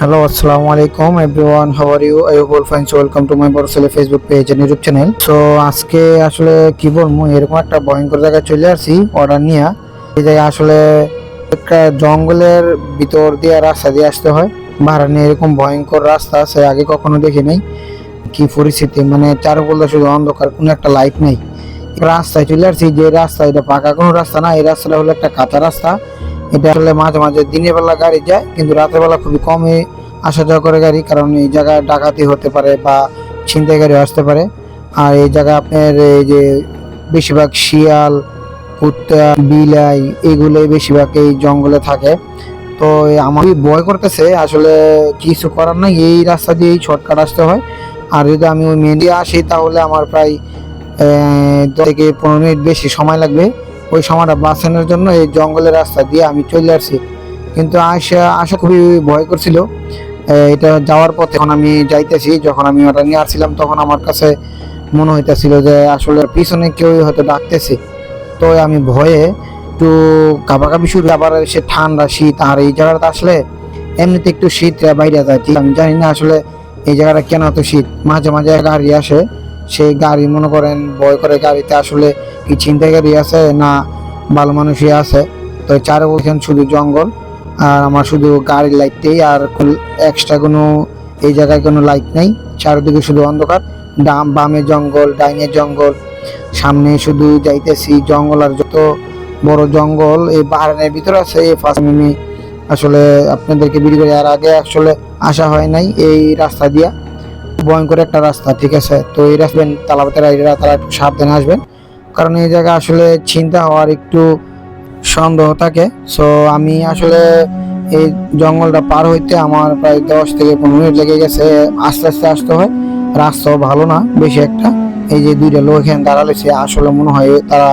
Alaikum everyone. How are you? I hope all fine. So, welcome to my Borsele Facebook page and YouTube channel. So, আজকে আসলে কি বলব এরকম একটা ভয়ঙ্কর জায়গায় চলে আসছি অর্ডার নিয়ে এই জায়গায় আসলে একটা জঙ্গলের ভিতর দিয়ে রাস্তা দিয়ে আসতে হয় ভাড়া নিয়ে এরকম ভয়ঙ্কর রাস্তা সে আগে কখনো দেখি নাই কি পরিস্থিতি মানে চারুপল্লা শুধু অন্ধকার, কোনো একটা লাইট নেই রাস্তায় চলে আসছি, যে রাস্তা, এটা পাকা কোনো রাস্তা না এই রাস্তাটা হলো একটা কাঁচা রাস্তা এটা আসলে মাঝে মাঝে দিনের বেলা গাড়ি যায়, কিন্তু রাতের বেলা খুবই কমই আসা যাওয়া করে গাড়ি, কারণ এই জায়গায় ডাকাতি হতে পারে বা ছিনতাই গাড়ি আসতে পারে। আর এই জায়গায় আপনার এই যে বেশিরভাগ শিয়াল, কুত্তা, বিলাই এগুলোই বেশিরভাগ এই জঙ্গলে থাকে। তো আমার ভয় করতেছে, আসলে কিছু করার নাই, এই রাস্তা দিয়েই শর্টকাট আসতে হয়। আর যদি আমি ওই মেন আসি, তাহলে আমার প্রায় থেকে পনেরো মিনিট বেশি সময় লাগবে। ওই সময়টা বাঁচানোর জন্য এই জঙ্গলের রাস্তা দিয়ে আমি চলে আসছি। কিন্তু আসা আসা খুবই ভয় করছিল। এটা যাওয়ার পথে যখন আমি যাইতেছি, যখন আমি ওটা নিয়ে আসছিলাম, তখন আমার কাছে মনে হইতেছিল যে আসলে পিছনে কেউ হয়তো ডাকতেছে। তো আমি ভয়ে একটু কাবাকাবি শুরু আবার সে ঠান্ডা শীত আর এই জায়গাটা আসলে এমনিতে একটু শীত বাইরে যায়। আমি জানি না আসলে এই জায়গাটা কেন এত শীত। মাঝে মাঝে গাড়ি আসে সেই গাড়ি, মনে করেন, ভয় করে গাড়িতে আসলে কি ছিনতাই গাড়ি আছে না ভালো মানুষই আছে। তো চারে বলছেন শুধু জঙ্গল, আর আমার শুধু গাড়ির লাইটটাই আর এক্সট্রা কোনো এই জায়গায় কোনো লাইট নেই। চারিদিকে শুধু অন্ধকার, ডাম, বামে জঙ্গল, ডাইনে জঙ্গল, সামনে শুধু যাইতেছি জঙ্গল, আর যত বড় জঙ্গল, এই পাহাড়ের ভিতরে আছে, এই ফার্স্ট আমি আসলে আপনাদেরকে বিড়ি করে আর আগে আসলে আসা হয় নাই এই রাস্তা দিয়া। ভয়ঙ্কর একটা রাস্তা, ঠিক আছে? তো এই রাস্তা তালাবাতের আইডিয়া তারা একটু সাবধানে আসবেন। কারণ এই জায়গা আসলে চিন্তা হওয়ার একটু সন্দেহ থাকে। সো আমি আসলে এই জঙ্গলটা পার হইতে আমার প্রায় দশ থেকে পনেরো মিনিট লেগে গেছে। আস্তে আস্তে আসতে হয়। রাস্তাও ভালো না, বেশি একটা। এই যে দুইটা লোক এখানে দাঁড়ালেছে আসলে মনে হয় তারা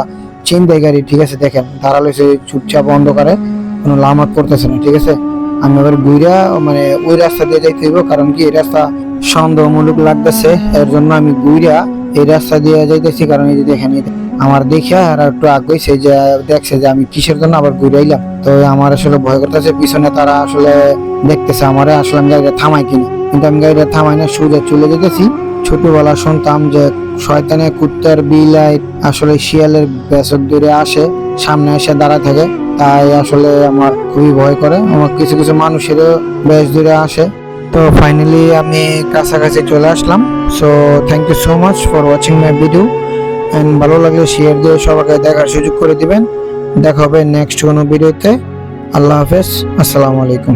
চিন্তাই গাড়ি, ঠিক আছে? দেখেন দাঁড়ালেছে চুপচাপ অন্ধকারে, কোনো লামাত করতেছে না, ঠিক আছে? আমি এবার ঘুরা মানে ওই রাস্তা দিয়ে যাইতে হইব। কারণ কি, এই রাস্তা সন্দেহমূলক লাগতেছে। এর জন্য আমি ঘুরা এই রাস্তা দিয়ে যাইতেছি, কারণ এই যে দেখেন আমার দেখে আর একটু আগে যে দেখছে যে আমি কিসের জন্য আবার ঘুরে আইলাম। তো আমার আসলে ভয় করতেছে, পিছনে তারা আসলে দেখতেছে আমার, আসলে আমি গাড়িটা থামাই কিনা। কিন্তু আমি গাড়িটা থামাই না, সোজা চলে যেতেছি ছোটবেলা শুনতাম যে শয়তানে কুত্তার বিলাই আসলে শিয়ালের বেসক দূরে আসে, সামনে এসে দাঁড়া থাকে। তাই আসলে আমার খুবই ভয় করে। আমার কিছু কিছু মানুষেরও বেশ দূরে আসে। তো ফাইনালি আমি কাছাকাছি চলে আসলাম। So thank you so much for watching my video and ভালো লাগলে শেয়ার দিয়ে সবাইকে দেখার সুযোগ করে দিবেন। দেখা হবে নেক্সট কোনো ভিডিওতে আল্লাহ হাফেজ। আসসালামু আলাইকুম।